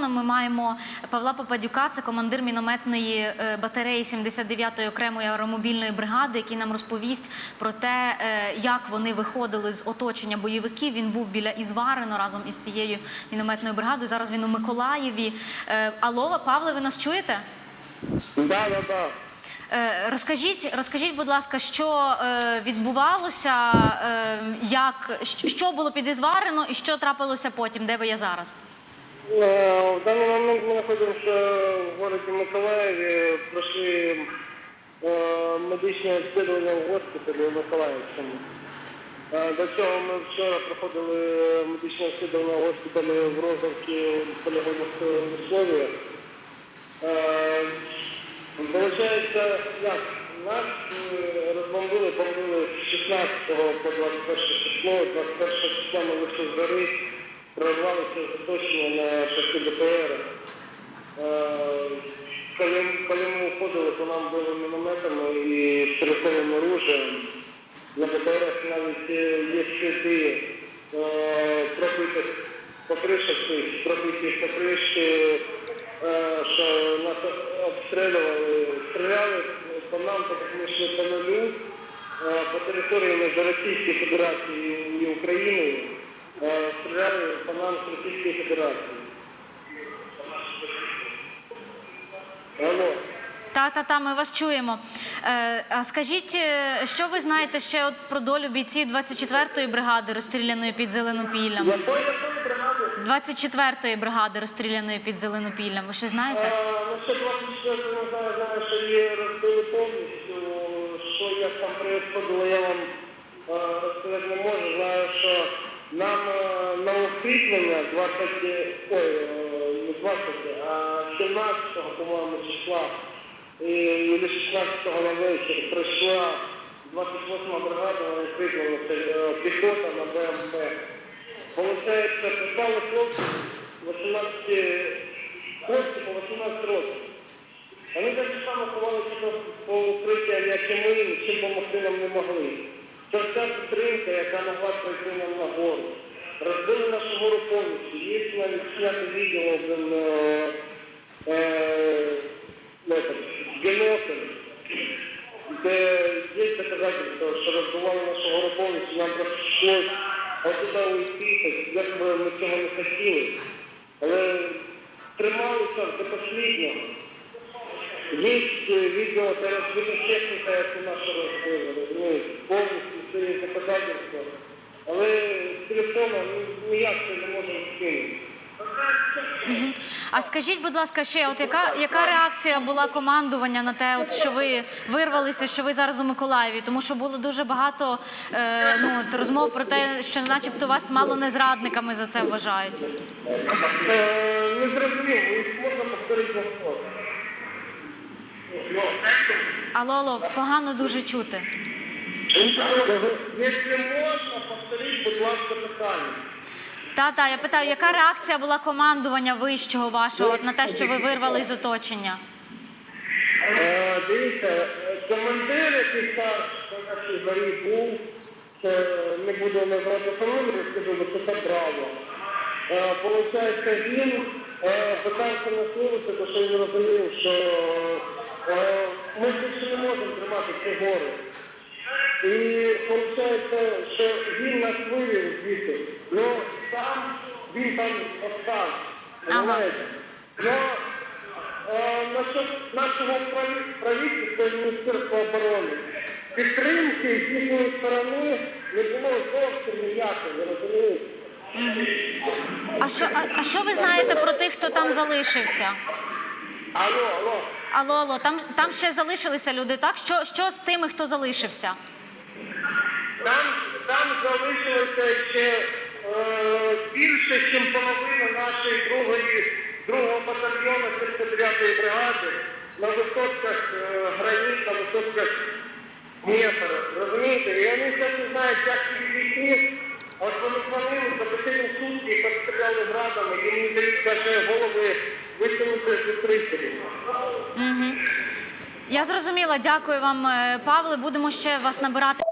телефоном ми маємо Павла Попадюка, це командир мінометної е, батареї 79-ї окремої аеромобільної бригади, який нам розповість про те, е, як вони виходили з оточення бойовиків. Він був біля Ізварено разом із цією мінометною бригадою. Зараз він у Миколаєві. Е, Алло, Павле, ви нас чуєте? Да, да, да. Е, Розкажіть, розкажіть, будь ласка, що е, відбувалося, е, як що- що було підізварено і що трапилося потім, де ви є зараз? Е, В даний момент ми знаходимося в городі Миколаєві, пройшли е, медичне обслідування в госпіталі в Миколаївському. Е, До цього ми вчора проходили медичне обслідування в госпіталі в Розовці полігонних условиях. Е, Получається, як нас розбомбили, бомбили з 16 по 21 число. 21 числа ми вийшли з гори, прорвалися з оточення на шахті БТР. Е, Коли, ми уходили, то нам били мінометами і стрілковим оружием. На БТРах навіть е, є сліди е, пробитих покришок, цих, пробиті покришки, що нас обстрілювали, стріляли по нам, так як ми йшли по нулю, по території між Російської Федерації і Україною, стріляли по нам з Російської Федерації. Алло. Та та та ми вас чуємо. Е, а скажіть, е, що ви знаєте ще от про долю бійців 24-ї бригади, розстріляної під Зеленопіллям? Якої якої бригади? 24-ї бригади, розстріляної під Зеленопіллям. Ви що знаєте? Ну, ще 24 не знаю, що є розбили повністю. Що як там происходило, я вам е, розказати не можу. Знаю, що нам е, на укріплення 20, ой, е, не 20, а 17, по-моєму, числа, і, і 16 на вечір прийшла 28 бригада на укріплення, е, піхота на БМП. Получається, прислали хлопці 18 хлопці по 18 років. Вони так само ховалися по укриттям, як і ми, чим допомогти нам не могли. Це вся підтримка, яка могла пройти нам на гору. Розбили нашу гору повністю. Є навіть зняти відео блин, е, е, ну, бінокль, де є доказательства, що розбивали нашу гору повністю, нам просто прийшлось отуди уйти, як би ми цього не хотіли. Але трималися до останнього. Є відео та техніка, яку нашу розбили, розумієте, повністю це є доказательство. Але ну, ніяк це не можемо скинути. А скажіть, будь ласка, ще от яка, яка реакція була командування на те, от що ви вирвалися, що ви зараз у Миколаєві? Тому що було дуже багато е, ну, от розмов про те, що начебто вас мало не зрадниками за це вважають. Е, Не зрозумів, їх можна повторити. Алло, алло, погано дуже чути. Якщо можна, повторіть, будь ласка, питання. Та та я питаю, яка реакція була командування вищого вашого на те, що ви вирвали з оточення? Е, Дивіться, е, командир, який старший на нашій горі був, це не буду назвати фамілію, скажу, бо це Браво. Е, Получається, він питався насилити, тому що він розумів, що ми більше не можемо тримати ці гори. І виходить, що він нас вивів звідти, ну сам він там остався. Ага. Понимаєте? Ну, е, насчет нашого правительства і Міністерства оборони, підтримки з їхньої сторони не було зовсім ніякої, розумієте? А що, а, а що ви знаєте про тих, хто там залишився? Алло, алло. Алло, алло, там, там ще залишилися люди, так? Що, що з тими, хто залишився? Там, там залишилося ще е, більше, ніж половина нашої другої, другого батальйону 39-ї бригади на висотках е, граніт, на висотках Дніпра. Розумієте? І вони ще не знають, як їх війти. От вони дзвонили за останні сутки і постріляли градами, їм не дають навіть голови витягнути з відкрителів. Я зрозуміла, дякую вам, е, Павле. Будемо ще вас набирати.